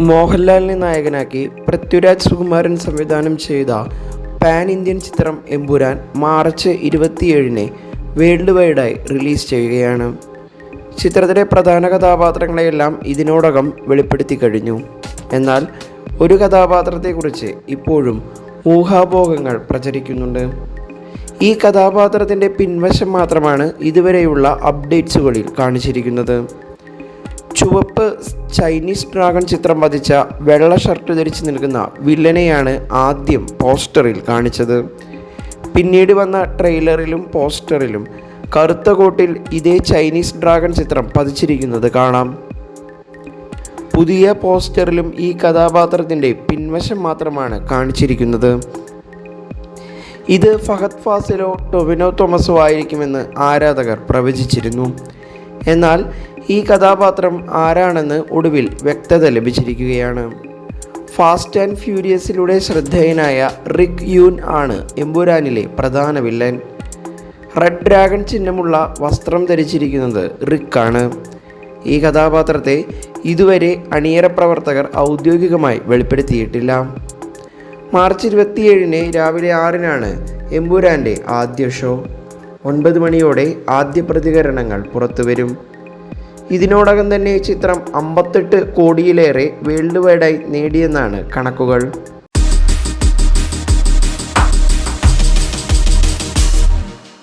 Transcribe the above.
മോഹൻലാലിനെ നായകനാക്കി പൃഥ്വിരാജ് സുകുമാരൻ സംവിധാനം ചെയ്ത പാൻ ഇന്ത്യൻ ചിത്രം എമ്പുരാൻ മാർച്ച് ഇരുപത്തിയേഴിന് വേൾഡ് വൈഡായി റിലീസ് ചെയ്യുകയാണ്. ചിത്രത്തിലെ പ്രധാന കഥാപാത്രങ്ങളെയെല്ലാം ഇതിനോടകം വെളിപ്പെടുത്തി കഴിഞ്ഞു. എന്നാൽ ഒരു കഥാപാത്രത്തെക്കുറിച്ച് ഇപ്പോഴും ഊഹാഭോഗങ്ങൾ പ്രചരിക്കുന്നുണ്ട്. ഈ കഥാപാത്രത്തിന്റെ പിൻവശം മാത്രമാണ് ഇതുവരെയുള്ള അപ്ഡേറ്റ്സുകളിൽ കാണിച്ചിരിക്കുന്നത്. ചുവപ്പ് ചൈനീസ് ഡ്രാഗൺ ചിത്രം വധിച്ച വെള്ള ഷർട്ട് ധരിച്ച് നിൽക്കുന്ന വില്ലനെയാണ് ആദ്യം പോസ്റ്ററിൽ കാണിച്ചത്. പിന്നീട് വന്ന ട്രെയിലറിലും പോസ്റ്ററിലും കറുത്ത കോട്ടിൽ ഇതേ ചൈനീസ് ഡ്രാഗൺ ചിത്രം പതിച്ചിരിക്കുന്നത് കാണാം. പുതിയ പോസ്റ്ററിലും ഈ കഥാപാത്രത്തിന്റെ പിൻവശം മാത്രമാണ് കാണിച്ചിരിക്കുന്നത്. ഇത് ഫഹദ് ഫാസിലോ ടൊവിനോ തോമസോ ആയിരിക്കുമെന്ന് ആരാധകർ പ്രവചിച്ചിരുന്നു. എന്നാൽ ഈ കഥാപാത്രം ആരാണെന്ന് ഒടുവിൽ വ്യക്തത ലഭിച്ചിരിക്കുകയാണ്. ഫാസ്റ്റ് ആൻഡ് ഫ്യൂരിയസിലൂടെ ശ്രദ്ധേയനായ റിക് യൂൻ ആണ് എമ്പുരാനിലെ പ്രധാന വില്ലൻ. റെഡ് ഡ്രാഗൺ ചിഹ്നമുള്ള വസ്ത്രം ധരിച്ചിരിക്കുന്നത് റിക്കാണ്. ഈ കഥാപാത്രത്തെ ഇതുവരെ അണിയറ പ്രവർത്തകർ ഔദ്യോഗികമായി വെളിപ്പെടുത്തിയിട്ടില്ല. മാർച്ച് ഇരുപത്തിയേഴിന് രാവിലെ ആറിനാണ് എമ്പുരാന്റെ ആദ്യ ഷോ. ഒൻപത് മണിയോടെ ആദ്യ പ്രതികരണങ്ങൾ പുറത്തുവരും. ഇതിനോടകം തന്നെ ചിത്രം അമ്പത്തെട്ട് കോടിയിലേറെ വേൾഡ് വൈഡായി നേടിയെന്നാണ് കണക്കുകൾ.